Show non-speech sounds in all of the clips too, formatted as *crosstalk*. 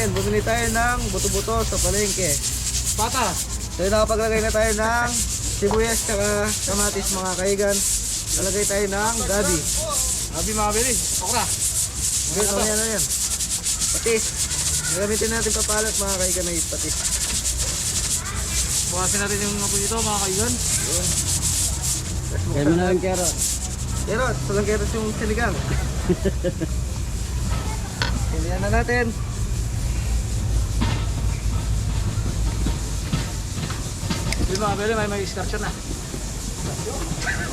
natin. Bumili tayo ng buto-buto sa palengke. Pata. So nakapaglagay na tayo ng sibuyas tsaka kamatis mga kaigan. Nalagay tayo ng gabi. Abi mga bili. Okra. Okay, so yan na yan. Patis. Gagamitin natin papalat mga kaigan na patis. Bukasin natin yung apo dito mga kaigan. Kaya mo na lang carrot. Carrot, salang carrot yung sinigang. *laughs* Pilihan na natin. Abi mga bili, may may excursion na.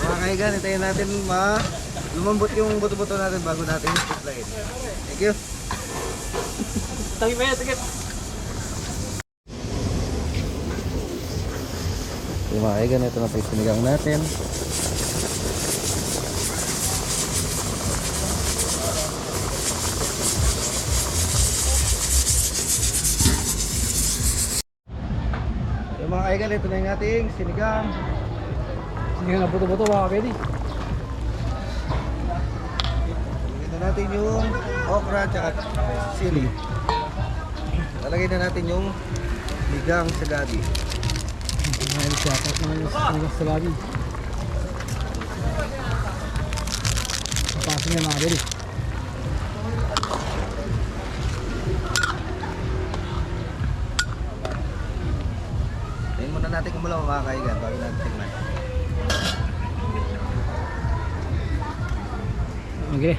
Mga kaigan, hintayin natin ma lumambot yung buto-buto natin bago natin iplayin. Thank you. Tangi pa yan, tigit. Yung mga kaigan, ito na po yung sinigang natin. Kaigan, ito na yung ating sinigang. Sige nga, buto-buto mga bili. Ito natin yung okra at sili. Lalagay na natin yung ligang sa gabi. Naman yung sinigas sa gabi. Papasin niya mga bili. Muna natin kung mula mga kaigan bago natin tingnan. Okay.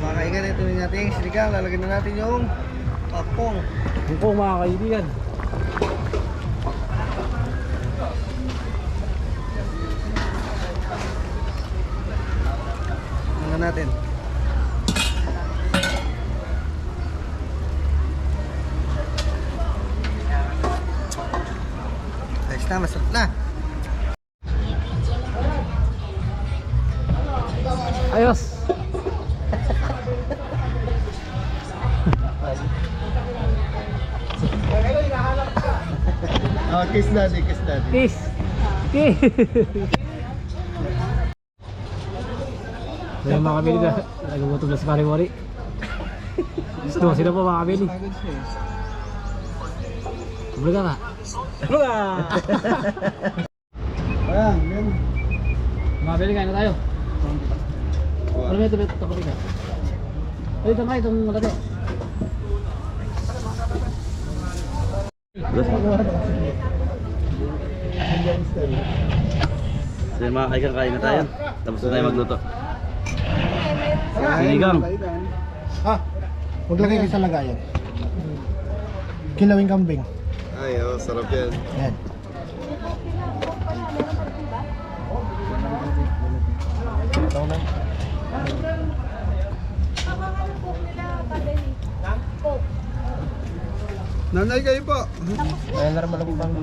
Mga kaigan, ito yung ating sinigang. Lalagay na natin yung pakpong. Yung po mga kaibigan. Tingnan natin. Na, masarap na. Ayos! *laughs* Oh, kiss daddy, kiss daddy. Kiss! Kiss! Kaya mga kabili na, nagumutom na si Pari Mori. *laughs* Gusto sila po mga kabili. Bulaga ka. Bulaga! Ayan, yan. Mga kabili kain na tayo. Ano ba ito? Ito ito kapit ka. Ay, ito nga itong malaki. So mga kaigan kain na tayo. Tapos na tayo magluto. Sinigang. Ah, huwag lagay kayo sa lagayan. Kilawing kambing. Ay, oh, sarap yan. Yan. Nanay kayo po. Ayan na rin malabong pang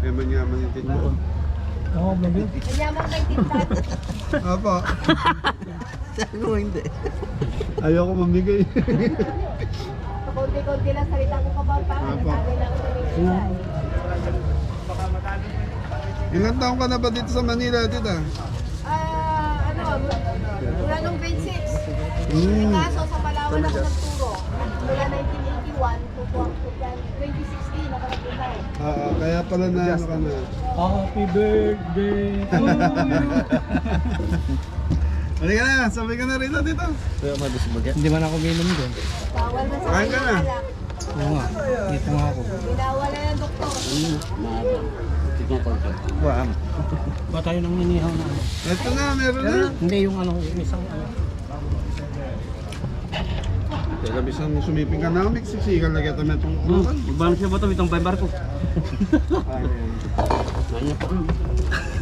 May manyaman yung tinyo. Oo, baby. Apo. *laughs* *laughs* Sabi mo hindi. Ayoko mamigay. *laughs* Konti-konti lang salita ko pa. Apo. Nasabi lang ko rin. Ilan taong ka na ba dito sa Manila, tita? Ah, ano, mula nung grade 6. Hmm. Kaso sa Palawan ako nagturo. Mula 1981 to 2016 ako nagpunta eh. Oo, kaya pala na ano ka na. Happy birthday! *laughs* Halika na, sabay ka na rito dito. Hindi man ako minom doon. Bawal na sa Kain ka na. Oo nga, dito nga ako. Binawala ng doktor. Tignan ko ito. Wow. Ba tayo nang ninihaw na ano? Ito na, meron na. Hindi yung ano, yung isang ano. Kaya bisang sumiping ka na, miksiksikan lagi ito na itong Hmm, Magbalang siya ba ito? Itong paybar ko.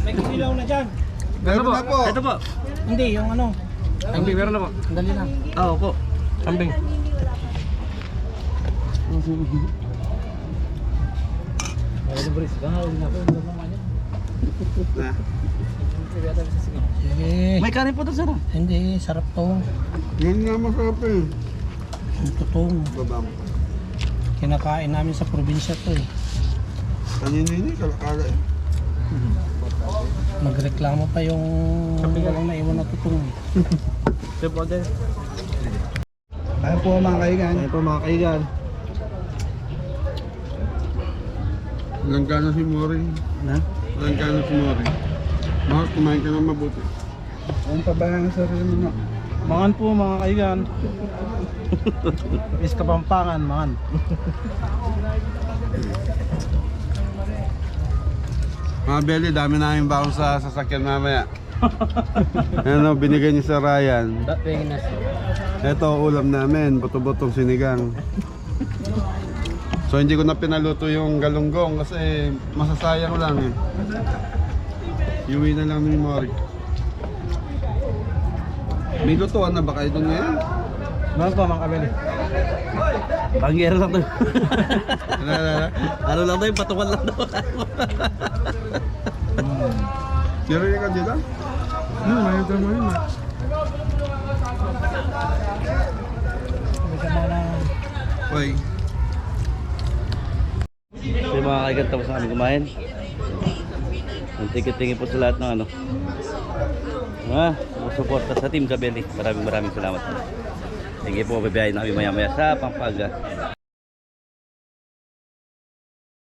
May kumilaw na dyan. Meron na po. Ito po. Hindi, yung ano. Kambing meron na po. Dali lang. Ah, opo. Kambing. Sige. May kanin po doon sana. Hindi, sarap to. Yun nga masarap eh. Ang totoong. Babam. Kinakain namin sa probinsya to eh. Kanina yun eh, kalakala eh. Magreklamo pa yung walang naiwan na tutong. Po din. Ayan po mga kaigan. Ayan po mga kaigan. Langkano si Mori. Na? Langkano si Mori. Bakit kumain ka ng mabuti? Ayan pa ba ang sarili mo na? Mangan po mga kaigan. *laughs* Is kapampangan, mangan. Mga Beli, dami namin baon sa sasakyan mamaya. ano, binigay niyo sa Ryan. Being nas. Ito, ulam namin, buto-butong sinigang. So hindi ko na pinaluto yung galunggong kasi masasayang lang eh. Iuwi na lang ni Mori. May lutuan na ba kayo doon ngayon? Mangan po mga kabeli. Pangyero lang to. Ala, ala, ala. ano lang to yung patukan lang to. Siri ka dito? Hmm, may ito mo yun. Hoy. So yung mga kaigan tapos na kami kumain. Ang tingin po sa lahat ng ano. Mga suporta sa team Kabeli. Maraming maraming salamat. Sige po, babayayin na kami maya maya sa Pampanga.